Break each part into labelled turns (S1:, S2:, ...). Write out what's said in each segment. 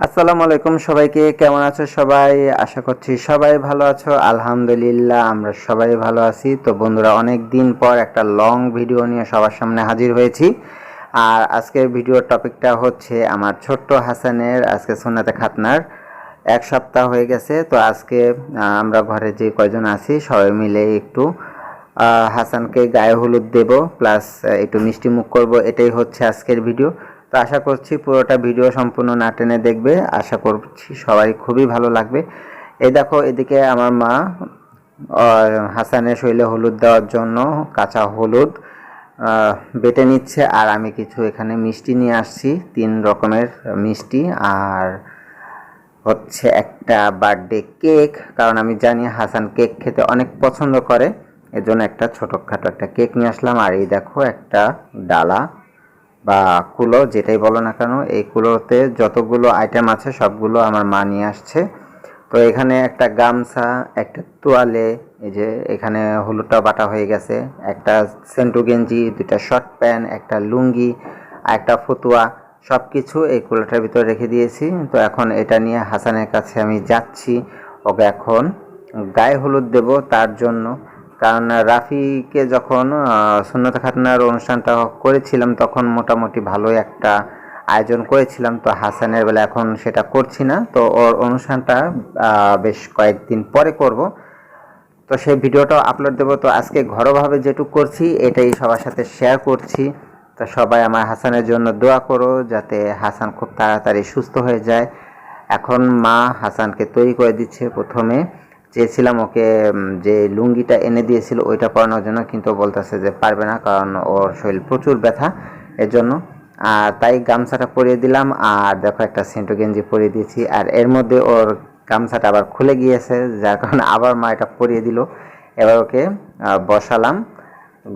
S1: আসসালামু আলাইকুম সবাইকে, কেমন আছো সবাই? আশা করছি সবাই ভালো আছো। আলহামদুলিল্লাহ, আমরা সবাই ভালো আছি। তো বন্ধুরা, অনেক দিন পর একটা লং ভিডিও নিয়ে সবার সামনে হাজির হয়েছি। আর আজকের ভিডিওর টপিকটা হচ্ছে আমার ছোট্ট হাসানের, আজকে সোনাতে খাতনার। এক সপ্তাহ হয়ে গেছে, তো আজকে আমরা ঘরে যে কয়জন আছি, সবাই মিলে একটু হাসানকে গায়ে হলুদ দেব প্লাস একটু মিষ্টি মুখ করব, এটাই হচ্ছে আজকের ভিডিও তো আশা করছি পুরোটা ভিডিও সম্পূর্ণ না টেনে দেখবে। আশা করছি সবাই খুবই ভালো লাগবে। এই দেখো, এদিকে আমার মা হাসানের শৈলে হলুদ দেওয়ার জন্য কাঁচা হলুদ বেটে নিচ্ছে। আর আমি কিছু এখানে মিষ্টি নিয়ে আসছি, তিন রকমের মিষ্টি। আর হচ্ছে একটা বার্থডে কেক, কারণ আমি জানি হাসান কেক খেতে অনেক পছন্দ করে। এজন্য একটা ছোটোখাটো একটা কেক নিয়ে আসলাম। আর এই দেখো একটা ডালা। বা কুলো, যেটাই বলো না কেন, এই কুলোতে যতগুলো আইটেম আছে, সবগুলো আমার মা নিয়ে আসছে। তো এখানে একটা গামছা, একটা তোয়ালে, এই যে এখানে হলুদটা বাটা হয়ে গেছে, একটা সেন্টু গেঞ্জি দুটা শর্ট প্যান্ট একটা লুঙ্গি, একটা ফতুয়া সব কিছু এই কুলোটার ভিতরে রেখে দিয়েছি। তো এখন এটা নিয়ে হাসানের কাছে আমি যাচ্ছি। ওকে এখন গায়ে হলুদ দেব তার জন্য। কারণ রাফিকে যখন শূন্যতা খাতনার অনুষ্ঠানটা করেছিলাম, তখন মোটামুটি ভালোই একটা আয়োজন করেছিলাম। তো হাসানের বেলা এখন সেটা করছি না। তো ওর অনুষ্ঠানটা বেশ কয়েকদিন পরে করব। তো সেই ভিডিওটাও আপলোড দেবো। তো আজকে ঘরোয়াভাবে যেটুকু করছি, এটাই সবার সাথে শেয়ার করছি। তো সবাই আমার হাসানের জন্য দোয়া করো, যাতে হাসান খুব তাড়াতাড়ি সুস্থ হয়ে যায়। এখন মা হাসানকে তৈরি করে দিচ্ছে প্রথমে। চেয়েছিলাম ওকে যে লুঙ্গিটা এনে দিয়েছিল ওইটা পরানোর জন্য, কিন্তু বলতেছে যে পারবে না, কারণ ওর শরীর প্রচুর ব্যথা এর জন্য। আর তাই গামছাটা পরিয়ে দিলাম, আর দেখো একটা সেন্টো গেঞ্জি পরিয়ে দিয়েছি। আর এর মধ্যে ওর গামছাটা আবার খুলে গিয়েছে, যার কারণে আবার মা এটা পরিয়ে দিল। এবার ওকে বসালাম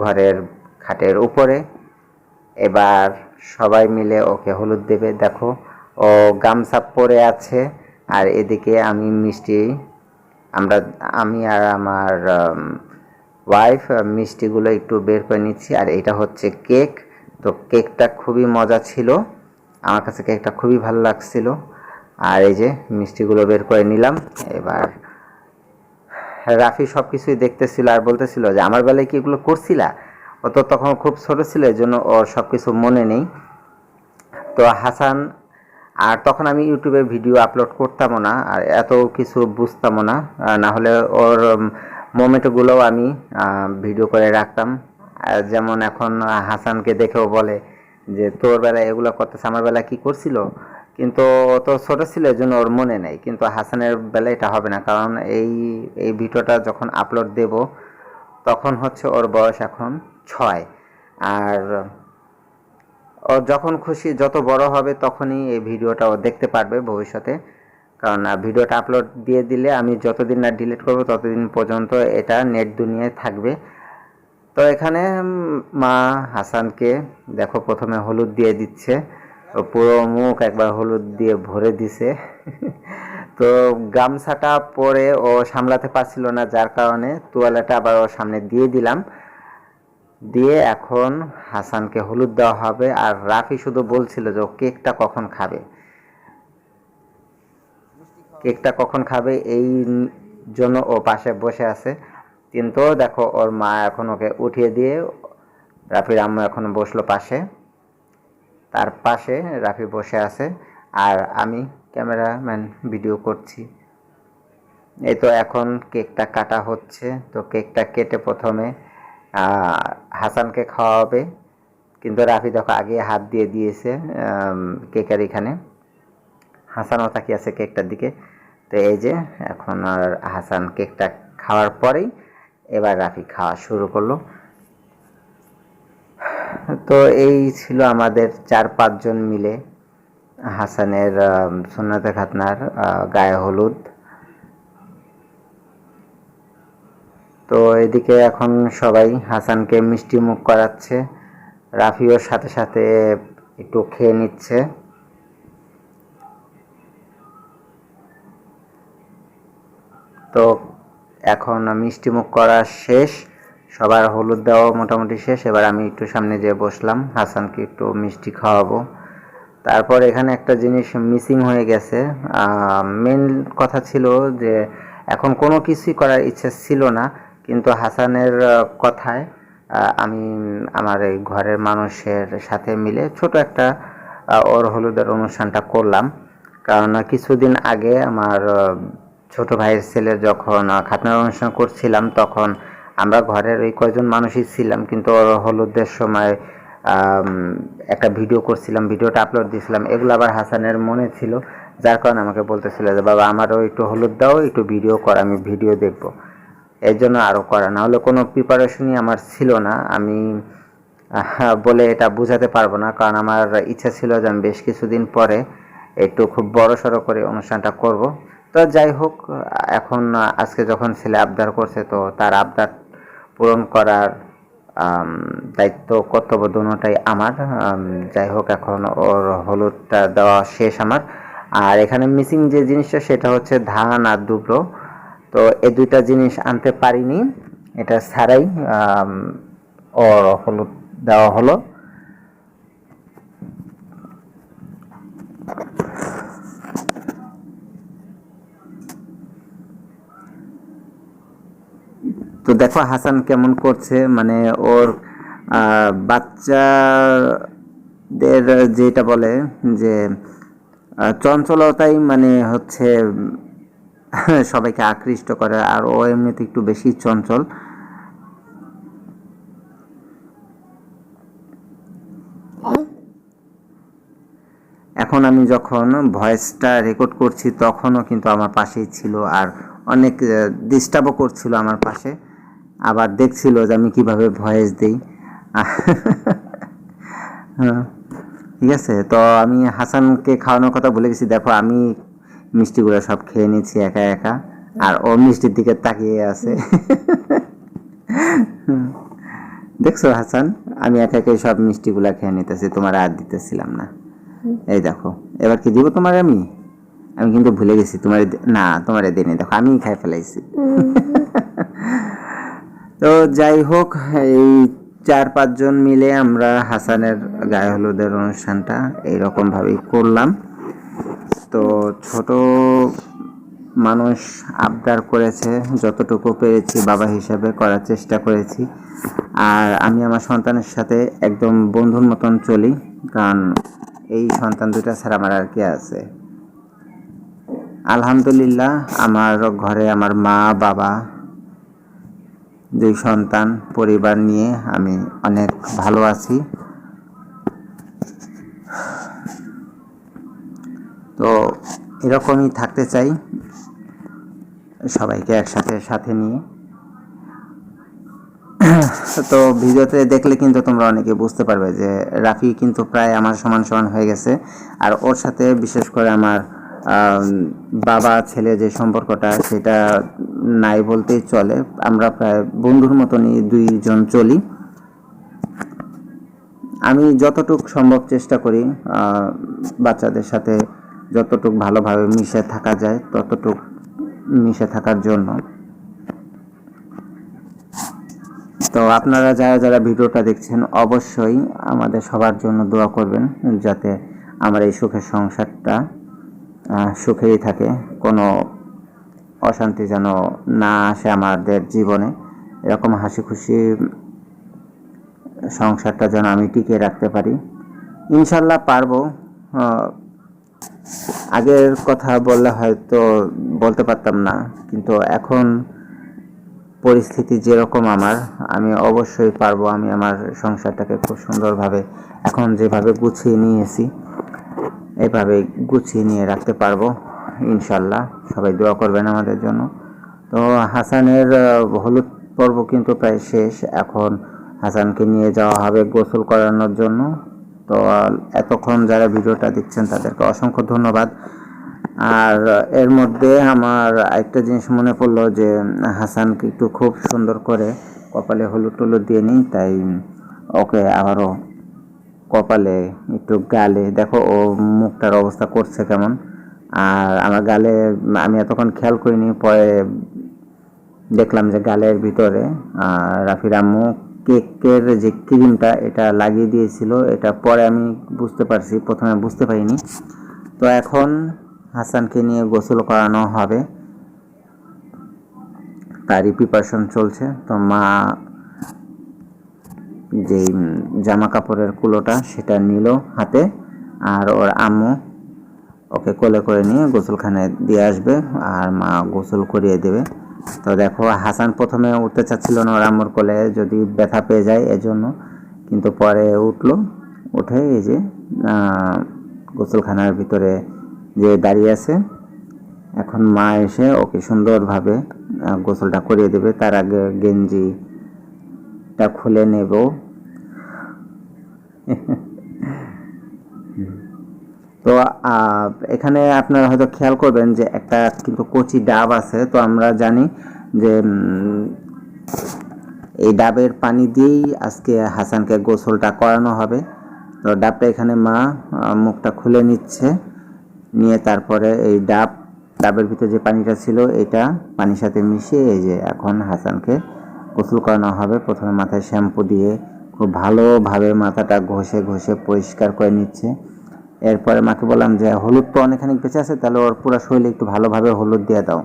S1: ঘরের খাটের উপরে। এবার সবাই মিলে ওকে হলুদ দেবে। দেখো, ও গামছা পরে আছে, আর এদিকে আমি মিষ্টি আমরা, আমি আর আমার ওয়াইফ মিষ্টিগুলো একটু বের করে নিচ্ছি। আর এটা হচ্ছে কেক তো কেকটা খুবই মজা ছিল। আমার কাছে কেকটা খুবই ভালো লাগছিল। আর এই যে মিষ্টিগুলো বের করে নিলাম। এবার রাফি সব কিছুই দেখতেছিল আর বলতেছিল যে, আমার বেলায় কি এগুলো করছিলা? ও তো তখন খুব ছোট ছিল এই জন্য ওর সব কিছু মনে নেই। তো হাসান আর তখন আমি ইউটিউবে ভিডিও আপলোড করতামও না, আর এত কিছু বুঝতামও না না হলে ওর মোমেন্টগুলোও আমি ভিডিও করে রাখতাম। যেমন এখন হাসানকে দেখেও বলে যে, তোর বেলা এগুলো করতেছে, আমার বেলা কি করছিল? কিন্তু তো ছোটো ছিল, এই জন্য ওর মনে নেই। কিন্তু হাসানের বেলায় এটা হবে না, কারণ এই এই ভিডিওটা যখন আপলোড দেব, তখন হচ্ছে ওর বয়স এখন ছয়। আর যখন খুশি যত বড় হবে তখনই এই ভিডিওটা ও দেখতে পারবে ভবিষ্যতে। কারণ ভিডিওটা আপলোড দিয়ে দিলে আমি যতদিন না ডিলিট করব ততদিন পর্যন্ত এটা নেট দুনিয়ায় থাকবে। তো এখানে মা হাসানকে দেখো প্রথমে হলুদ দিয়ে দিচ্ছে। পুরো মুখ একবার হলুদ দিয়ে ভরে দিছে। তো গামছাটা পরে ও সামলাতে পারছিল না, যার কারণে তোয়ালাটা আবার ওর সামনে দিয়ে দিলাম। দিয়ে এখন হাসানকে হলুদ দেওয়া হবে আর রাফি শুধু বলছিল যে ও কেকটা কখন খাবে। কেকটা কখন খাবে এই জন্য ও পাশে বসে আছে। কিন্তু দেখো, ওর মা এখন ওকে উঠিয়ে দিয়ে রাফির আম্মু এখন বসল পাশে। তার পাশে রাফি বসে আছে আর আমি ক্যামেরাম্যান ভিডিও করছি। এই তো এখন কেকটা কাটা হচ্ছে। তো কেকটা কেটে প্রথমে হাসানকে খাওয়া হবে কিন্তু রাফি দেখো আগে হাত দিয়ে দিয়েছে কেকের এখানে। হাসানও তাকিয়ে আছে কেকটার দিকে। তো এই যে, এখন আর হাসান কেকটা খাওয়ার পরেই এবার রাফি খাওয়া শুরু করল। তো এই ছিল আমাদের চার পাঁচজন মিলে হাসানের সোনাতে খাতনার গায়ে হলুদ। তো এদিকে এখন সবাই হাসানকে মিষ্টি মুখ করাচ্ছে। রাফিও সাথে সাথে একটু খেয়ে নিচ্ছে। তো এখন মিষ্টি মুখ করা শেষ। সবার হলুদ দেওয়া মোটামুটি শেষ। এবার আমি একটু সামনে যেয়ে বসলাম। হাসানকে একটু মিষ্টি খাওয়াবো। তারপর এখানে একটা জিনিস মিসিং হয়ে গেছে। মেন কথা ছিল যে এখন কোনো কিছুই করার ইচ্ছা ছিল না। কিন্তু হাসানের কথায় আমি, আমার এই ঘরের মানুষের সাথে মিলে ছোট একটা ওর হলুদের অনুষ্ঠানটা করলাম। কারণ কিছুদিন আগে আমার ছোট ভাইয়ের ছেলে যখন খাতনার অনুষ্ঠান করছিলাম, তখন আমরা ঘরের ওই কয়জন মানুষই ছিলাম, কিন্তু ওর হলুদের সময় একটা ভিডিও করছিলাম, ভিডিওটা আপলোড দিয়েছিলাম। এগুলো আবার হাসানের মনে ছিল, যার কারণে আমাকে বলতেছিল যে, বাবা, আমারও একটু হলুদ দাও, একটু ভিডিও কর, আমি ভিডিও দেখব। এর জন্য আরও করা। না হলে কোনো প্রিপারেশনই আমার ছিল না। আমি বলে এটা বোঝাতে পারব না, কারণ আমার ইচ্ছা ছিল যে আমি বেশ কিছুদিন পরে একটু খুব বড় সড়ো করে অনুষ্ঠানটা করব। তো যাই হোক, এখন আজকে যখন ছেলে আবদার করছে, তো তার আবদার পূরণ করার দায়িত্ব, কর্তব্য দুটাই আমার। যাই হোক, এখন ওর হলুদটা দেওয়া শেষ আমার। আর এখানে মিসিং যে জিনিসটা, সেটা হচ্ছে ধান আর দুব্রো তো এই দুইটা জিনিস আনতে পারিনি। এটা ছাড়াই ওর হলুদ দেওয়া হলো। তো দেখো হাসান কেমন করছে মানে ওর বাচ্চাদের যেটা বলে যে চঞ্চলতাই মানে হচ্ছে সবাইকে আকৃষ্ট করে আর ও এমনিতে একটু বেশি চঞ্চল। এখন আমি যখন ভয়েসটা রেকর্ড করছি তখনও কিন্তু আমার পাশেই ছিল আর অনেক ডিস্টার্বও করছিল আমার পাশে। আবার দেখছিল যে আমি কীভাবে ভয়েস দিই। হ্যাঁ, ঠিক আছে? তো আমি হাসানকে খাওয়ানোর কথা বলে গেছি। দেখো আমি মিষ্টিগুলো সব খেয়ে নিচ্ছি একা একা। আর ও মিষ্টির দিকে তাকিয়ে আছে। দেখছ হাসান? আমি একা একাই সব মিষ্টিগুলা খেয়ে নিতেছি তোমার আর দিতেছিলাম না। এই দেখো এবার কি দিব তোমার আমি? আমি কিন্তু ভুলে গেছি তোমার না তোমার দিনে দেখো আমি খাই ফেলাইছি। তো যাই হোক এই চার পাঁচজন মিলে আমরা হাসানের গায়ে হলুদের অনুষ্ঠানটা এইরকম ভাবেই করলাম। তো ছোট মানুষ আবদার করেছে, যতটুকু পেরেছি বাবা হিসাবে করার চেষ্টা করেছি। আর আমি আমার সন্তানের সাথে একদম বন্ধুর মতন চলি, কারণ এই সন্তান দুটা ছাড়া আমার আর কে আছে। আলহামদুলিল্লাহ, আমার ঘরে আমার মা, বাবা, দুই সন্তান, পরিবার নিয়ে আমি অনেক ভালো আছি। তো এরকমই থাকতে চাই সবাইকে একসাথে, সাথে নিয়ে। তো ভিডিওতে দেখলে কিন্তু তোমরা অনেকে বুঝতে পারবে যে রাফি কিন্তু প্রায় আমার সমান সমান হয়ে গেছে। আর ওর সাথে বিশেষ করে আমার বাবা, ছেলে যে সম্পর্কটা সেটা নাই বলতেই চলে। আমরা প্রায় বন্ধুর মতনই দুইজন চলি। আমি যতটুক সম্ভব চেষ্টা করি বাচ্চাদের সাথে যতটুক ভালোভাবে মিশে থাকা যায়, ততটুক মিশে থাকার জন্য। তো আপনারা যারা যারা ভিডিওটা দেখছেন, অবশ্যই আমাদের সবার জন্য দোয়া করবেন, যাতে আমার এই সুখের সংসারটা সুখেই থাকে। কোনো অশান্তি যেন না আসে আমাদের জীবনে। এরকম হাসি খুশি সংসারটা যেন আমি টিকিয়ে রাখতে পারি। ইনশাল্লাহ পারব আগের কথা বললে হয়তো বলতে পারতাম না, কিন্তু এখন পরিস্থিতি যেরকম আমার, আমি অবশ্যই পারব, আমি আমার সংসারটাকে খুব সুন্দরভাবে এখন যেভাবে গুছিয়ে নিয়েছি, এভাবে গুছিয়ে নিয়ে রাখতে পারব, ইনশাল্লাহ। সবাই দোয়া করবেন আমাদের জন্য। তো হাসানের হলুদ পর্ব কিন্তু প্রায় শেষ। এখন হাসানকে নিয়ে যাওয়া হবে গোসল করানোর জন্য। তো এতক্ষণ যারা ভিডিওটা দেখছেন তাদেরকে অসংখ্য ধন্যবাদ। আর এর মধ্যে আমার একটা জিনিস মনে পড়ল যে, হাসানকে একটু খুব সুন্দর করে কপালে হলুদ টলুদ দিয়ে নিই, তাই ওকে আবারও কপালে একটু গালে, দেখো ও মুখটার অবস্থা করছে কেমন। আর আমার গালে, আমি এতক্ষণ খেয়াল করিনি, পরে দেখলাম যে গালের ভিতরে রাফির আম্মু কেকের যে ক্রিমটা এটা লাগিয়ে দিয়েছিল, এটা পরে আমি বুঝতে পারছি, প্রথমে বুঝতে পারিনি। তো এখন হাসানকে নিয়ে গোসল করানো হবে। তারই প্রিপারেশন চলছে। তো মা যে জামা কাপড়ের কুলোটা সেটা নিল হাতে, আর ওর আম্মু ওকে কোলে করে নিয়ে গোসলখানে দিয়ে আসবে, আর মা গোসল করিয়ে দেবে। তো দেখো, হাসান প্রথমে উঠতে চাচ্ছিল না ওর আম্মুর কোলে, যদি ব্যথা পেয়ে যায় এজন্য। কিন্তু পরে উঠল, উঠে এই যে গোসলখানার ভিতরে যে দাঁড়িয়ে আছে, এখন মা এসে ওকে সুন্দরভাবে গোসলটা করিয়ে দেবে। তার আগে গেঞ্জিটা খুলে নেব। তো এখানে আপনারা হয়তো খেয়াল করবেন যে একটা কিন্তু কচি ডাব আছে। তো আমরা জানি যে এই ডাবের পানি দিয়েই আজকে হাসানকে গোসলটা করানো হবে। তো ডাবটা এখানে মা মুখটা খুলে নিচ্ছে। নিয়ে তারপরে এই ডাব, ডাবের ভিতরে যে পানিটা ছিল, এটা পানির সাথে মিশিয়ে এই যে এখন হাসানকে গোসল করানো হবে। প্রথমে মাথায় শ্যাম্পু দিয়ে খুব ভালোভাবে মাথাটা ঘষে ঘষে পরিষ্কার করে নিচ্ছে। এরপরে মাকে বললাম যে, হলুদ তো অনেকখানি বেঁচে আছে, তাহলে ওর পুরো শরীরে একটু ভালোভাবে হলুদ দিয়ে দাও।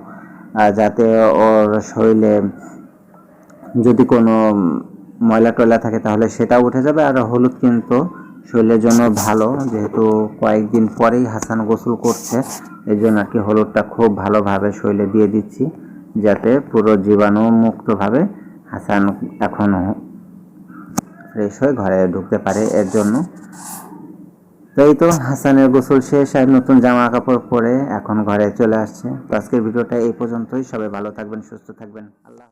S1: যাতে ওর শরীরে যদি কোনো ময়লা টয়লা থাকে, তাহলে সেটাও উঠে যাবে। আর হলুদ কিন্তু শরীরের জন্য ভালো, যেহেতু কয়েকদিন পরেই হাসান গোসল করছে এই জন্য আর কি হলুদটা খুব ভালোভাবে শরীরে দিয়ে দিচ্ছি, যাতে পুরো জীবাণু মুক্তভাবে হাসান এখন ফ্রেশ হয়ে ঘরে ঢুকতে পারে এর জন্য। তো এই তো, হাসানের গোসল শেষ আর নতুন জামা কাপড় পরে এখন ঘরে চলে আসছে। তো আজকের ভিডিওটা এই পর্যন্তই। সবাই ভালো থাকবেন, সুস্থ থাকবেন। আল্লাহ